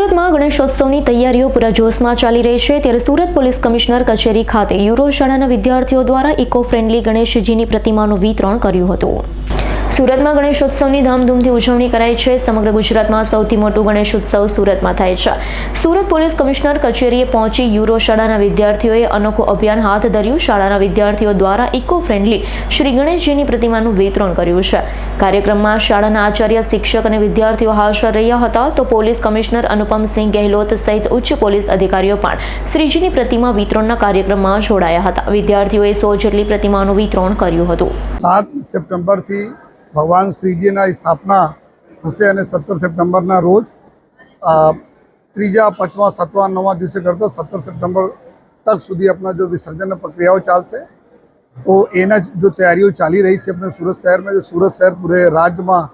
સુરતમાં ગણેશોત્સવની તૈયારીઓ પૂરા જોશમાં ચાલી રહી છે. ત્યારે સુરત પોલીસ કમિશનર કચેરી ખાતે યુરો શાળાના વિદ્યાર્થીઓ દ્વારા ઇકો ફ્રેન્ડલી ગણેશજીની પ્રતિમાનું વિતરણ કર્યું હતું. સુરતમાં ગણેશોત્સવની ધામધૂમથી ઉજવણી કરાઈ છે. સમગ્ર ગુજરાતમાં સૌથી મોટું ગણેશોત્સવ સુરતમાં થાય છે. સુરત પોલીસ કમિશનર કચેરીએ પહોંચી યુરો શાળાના વિદ્યાર્થીઓએ અનોખું અભિયાન હાથ ધર્યું. શાળાના વિદ્યાર્થીઓ દ્વારા ઇકો ફ્રેન્ડલી શ્રી ગણેશજીની પ્રતિમાનું વિતરણ કર્યું છે. કાર્યક્રમમાં શાળાના આચાર્ય, શિક્ષક અને વિદ્યાર્થીઓ હાજર રહ્યા હતા તો પોલીસ કમિશનર અનુપમસિંહ ગેહલોત સહિત ઉચ્ચ પોલીસ અધિકારીઓ પણ શ્રીજીની પ્રતિમા વિતરણના કાર્યક્રમમાં જોડાયા હતા. વિદ્યાર્થીઓએ સો જેટલી પ્રતિમાનું વિતરણ કર્યું હતું. સાત સપ્ટેમ્બરથી ભગવાન શ્રીજીના સ્થાપના થશે અને સત્તર સપ્ટેમ્બરના રોજ ત્રીજા, પાંચમા, સાતમા, નવમા દિવસે કરતાં સત્તર સપ્ટેમ્બર તક સુધી આપણા જો વિસર્જન પ્રક્રિયાઓ ચાલશે, તો એના જ જો તૈયારીઓ ચાલી રહી છે આપણે સુરત શહેરમાં, જો સુરત શહેર પૂરે રાજ્યમાં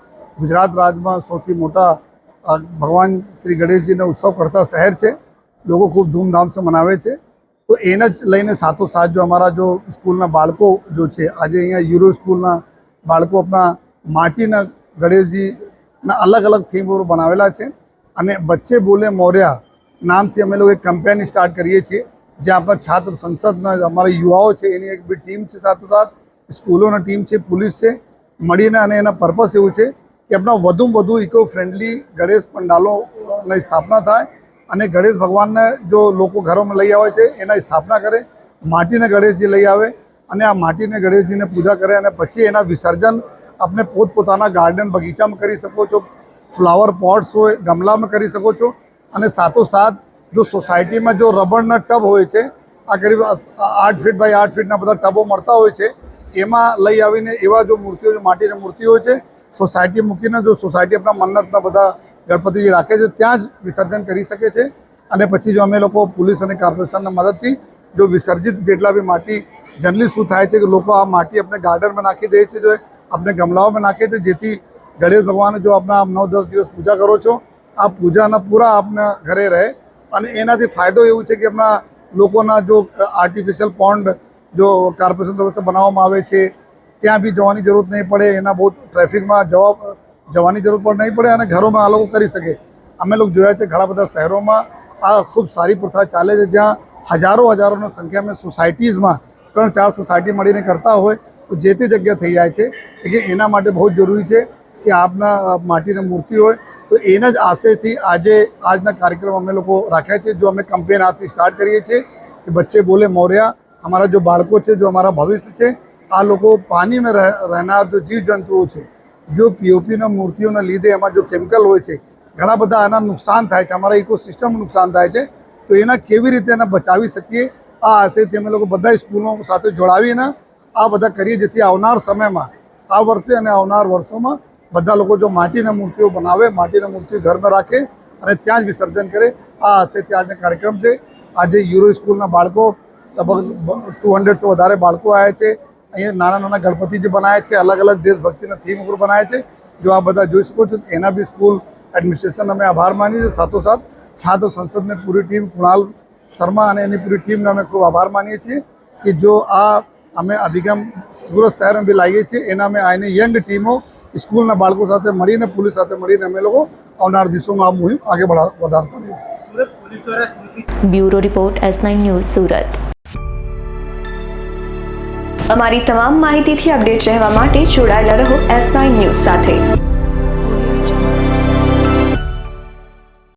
ગુજરાત રાજ્યમાં સૌથી મોટા ભગવાન શ્રી ગણેશજીનો ઉત્સવ કરતા શહેર છે, લોકો ખૂબ ધૂમધામ સે મનાવે છે, તો એને જ લઈને સાથોસાથ જો અમારા જો સ્કૂલના બાળકો જો છે, આજે અહીંયા યુરો સ્કૂલના બાળકો આપણા માટીના ગણેશજીના અલગ અલગ થીમ પર બનાવેલા છે. અને બચ્ચે બોલે મોર્યા નામથી અમે લોકો એક કેમ્પેન સ્ટાર્ટ કરીએ છીએ, જ્યાં આપણા છાત્ર સંસદના અમારા યુવાઓ છે, એની એક બી ટીમ છે સાથોસાથ સ્કૂલોના ટીમ છે પોલીસ છે. મળીને અને એના પર્પસ એવું છે કે આપણા વધુમાં વધુ ઇકો ફ્રેન્ડલી ગણેશ પંડાલોની સ્થાપના થાય અને ગણેશ ભગવાનને જો લોકો ઘરોમાં લઈ આવે છે, એના સ્થાપના કરે, માટીના ગણેશજી લઈ આવે અને આ માટીને ગણેશજીને પૂજા કરે અને પછી એના વિસર્જન આપણે પોતપોતાના ગાર્ડન બગીચામાં કરી શકો છો ફ્લાવર પોટ્સ હોય ગમલામાં કરી શકો છો અને સાથોસાથ જો સોસાયટીમાં જો રબરના ટબ હોય છે આ કરીબ આઠ ફીટ બાય આઠ ફીટના બધા ટબો મળતા હોય છે એમાં લઈ આવીને એવા જો મૂર્તિઓ જો માટીની મૂર્તિઓ છે સોસાયટી મૂકીને જો સોસાયટી આપણા મન્નતના બધા ગણપતિજી રાખે છે ત્યાં જ વિસર્જન કરી શકે છે અને પછી જો અમે લોકો પોલીસ અને કોર્પોરેશનના મદદથી જો વિસર્જિત જેટલા બી માટી જનરલી શું થાય છે કે લોકો આ માટી આપણે ગાર્ડનમાં નાખી દે છે, જો આપણે ગમલાઓમાં નાખીએ છીએ, જેથી ગણેશ ભગવાન જો આપણા આપ નવ દસ દિવસ પૂજા કરો છો, આ પૂજાના પૂરા આપના ઘરે રહે. અને એનાથી ફાયદો એવું છે કે આપણા લોકોના જો આર્ટિફિશિયલ પોન્ડ જો કોર્પોરેશન તરફથી બનાવવામાં આવે છે, ત્યાં બી જવાની જરૂરત નહીં પડે, એના બહુ ટ્રાફિકમાં જવા જવાની જરૂર પણ નહીં પડે અને ઘરોમાં આ લોકો કરી શકે. અમે લોકો જોયા છે ઘણા બધા શહેરોમાં આ ખૂબ સારી પ્રથા ચાલે છે, જ્યાં હજારો હજારોની સંખ્યામાં સોસાયટીઝમાં ત્રણ ચાર સોસાયટી મળીને કરતા હોય જે તે જગ્યા થઈ જાય છે એટલે એના માટે બહુ જરૂરી છે કે આપના માટીની મૂર્તિ હોય. તો એના જ આશયથી આજે, આજના કાર્યક્રમ અમે લોકો રાખ્યા છે, જો અમે કમ્પેન આથી સ્ટાર્ટ કરીએ છીએ કે બચ્ચે બોલે મોર્યા, અમારા જો બાળકો છે, જો અમારા ભવિષ્ય છે, આ લોકો પાણીમાં રહે, રહેનાર જો જીવજંતુઓ છે, જો પીઓપીના મૂર્તિઓના લીધે એમાં જો કેમિકલ હોય છે, ઘણા બધા આના નુકસાન થાય છે, અમારા ઇકોસિસ્ટમ નુકસાન થાય છે, તો એના કેવી રીતે એને બચાવી શકીએ? આ આશયથી અમે લોકો બધા સ્કૂલો સાથે જોડાવીને આ બધા કરીએ જેથી આવનાર સમયમાં, આ વર્ષે અને આવનાર વર્ષોમાં બધા લોકો જો માટીના મૂર્તિઓ બનાવે, માટીના મૂર્તિઓ ઘરમાં રાખે અને ત્યાં જ વિસર્જન કરે, આ આશયથી આજનો કાર્યક્રમ છે. આજે યુરો સ્કૂલના બાળકો લગભગ ટુ હંડ્રેડથી વધારે બાળકો આવ્યા છે. અહીંયા નાના નાના ગણપતિ જે બનાવ્યા છે, અલગ અલગ દેશભક્તિના થીમ ઉપર બનાવ્યા છે. જો આ બધા જોઈ શકો છો, એના બી સ્કૂલ એડમિનિસ્ટ્રેશન અમે આભાર માનીએ છીએ. સાથોસાથ છાત્ર સંસદની પૂરી ટીમ કુણાલ શર્મા અને એની પૂરી ટીમને અમે ખૂબ આભાર માનીએ છીએ કે જો આ અમે અભિગમ સુરત શહેરમાં બી લાવીએ છીએ. એના અમે આને યંગ ટીમો સ્કૂલના બાળકો સાથે મળીને પોલીસ સાથે મળીને અમે લોકો આવનાર દિવસોમાં આ મુહિમ આગળ વધારતા રહીશું સુરત પોલીસ દ્વારા bureau report S nine news Surat. અમારી તમામ માહિતીથી અપડેટ રહેવા માટે જોડાયેલા રહો એસ નાઇન ન્યૂઝ સાથે.